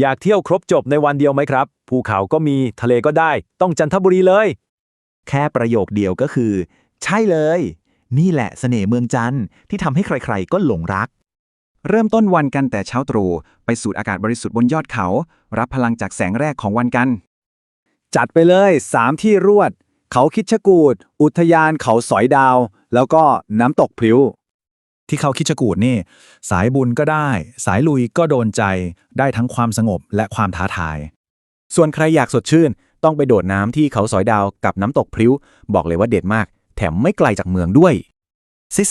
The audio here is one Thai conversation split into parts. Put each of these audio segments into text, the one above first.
อยากเที่ยวครบจบในวันเดียวไหมครับ ภูเขาก็มีทะเลก็ได้ ต้องจันทบุรีเลย แค่ประโยคเดียวก็คือ ใช่เลย นี่แหละเสน่ห์เมืองจันทร์ที่ทำให้ใครๆ ก็หลงรัก เริ่มต้นวันกันแต่เช้าตรู่ไปสูดอากาศบริสุทธิ์บนยอดเขา รับพลังจากแสงแรกของวันกัน จัดไปเลย 3 ที่รวด เขาคิดชะกูด อุทยานเขาสอยดาว แล้วก็น้ำตกพลิ้ว ที่เขาคิดจะกูดนี่ สายบุญก็ได้ สายลุยก็โดนใจ ได้ทั้งความสงบและความท้าทาย ส่วนใครอยากสดชื่น ต้องไปโดดน้ำที่เขาสอยดาวกับน้ำตกพลิ้ว บอกเลยว่าเด็ดมาก แถมไม่ไกลจากเมืองด้วย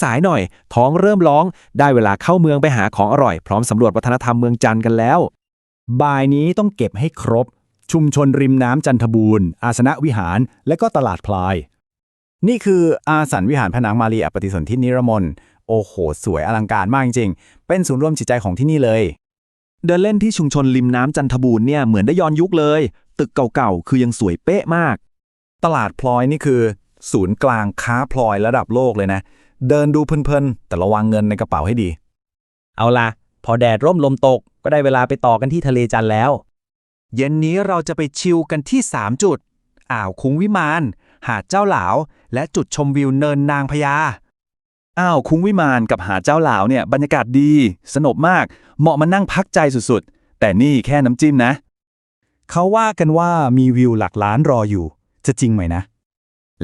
สายๆหน่อย ท้องเริ่มร้อง ได้เวลาเข้าเมืองไปหาของอร่อย พร้อมสำรวจวัฒนธรรมเมืองจันทร์กันแล้ว บ่ายนี้ต้องเก็บให้ครบ ชุมชนริมน้ำจันทบูรณ์ อาสนะวิหาร และก็ตลาดพลาย นี่คืออาสันวิหารพระนางมารีอปฏิสนธินิรมน โอ้โห สวยอลังการมากจริงๆ เป็นศูนย์รวมจิตใจของที่นี่เลย เดินเล่นที่ชุมชนริมน้ำจันทบูรณ์เนี่ยเหมือนได้ย้อนยุคเลย ตึกเก่าๆ คือยังสวยเป๊ะมาก ตลาดพลอยนี่คือ ศูนย์กลางค้าพลอยระดับโลกเลยนะ เดินดูเพลินๆ แต่ระวังเงินในกระเป๋าให้ดี เอาล่ะพอแดดร่มลมตกก็ได้เวลาไปต่อกันที่ทะเลจันแล้ว เย็นนี้เราจะไปชิลกันที่ 3 จุด อ่าวคุ้งวิมาน หาดเจ้าหลาว และจุดชมวิวเนินนางพญา อ้าวคุ้งวิมานกับหาดเจ้าหลาวเนี่ยบรรยากาศดี สนุกมาก เหมาะมานั่งพักใจสุดๆ แต่นี่แค่น้ำจิ้มนะ เขาว่ากันว่ามีวิวหลักล้านรออยู่ จะจริงไหมนะ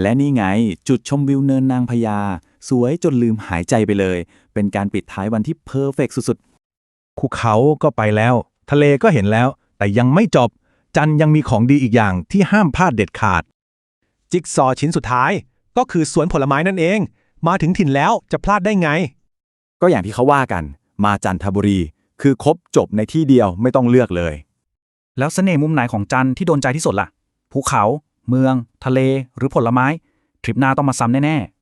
และนี่ไงจุดชมวิวเนินนางพญาสวยจนลืมหายใจไปเลย เป็นการปิดท้ายวันที่เพอร์เฟกสุดภูเขาก็ไปแล้ว ทะเลก็เห็นแล้ว แต่ยังไม่จบ จันทร์ยังมีของดีอีกอย่างที่ห้ามพลาดเด็ดขาด จิ๊กซอว์ชิ้นสุดท้ายก็คือสวนผลไม้นั่นเอง มาถึงถิ่นแล้วจะพลาดได้ไง ก็อย่างที่เขาว่ากัน มาจันทบุรี คือครบจบในที่เดียวไม่ต้องเลือกเลย แล้วเสน่ห์มุมไหนของจันทร์ที่โดนใจที่สุดล่ะ ภูเขา เมือง ทะเล หรือผลไม้ ทริปหน้าต้องมาซ้ำแน่ๆ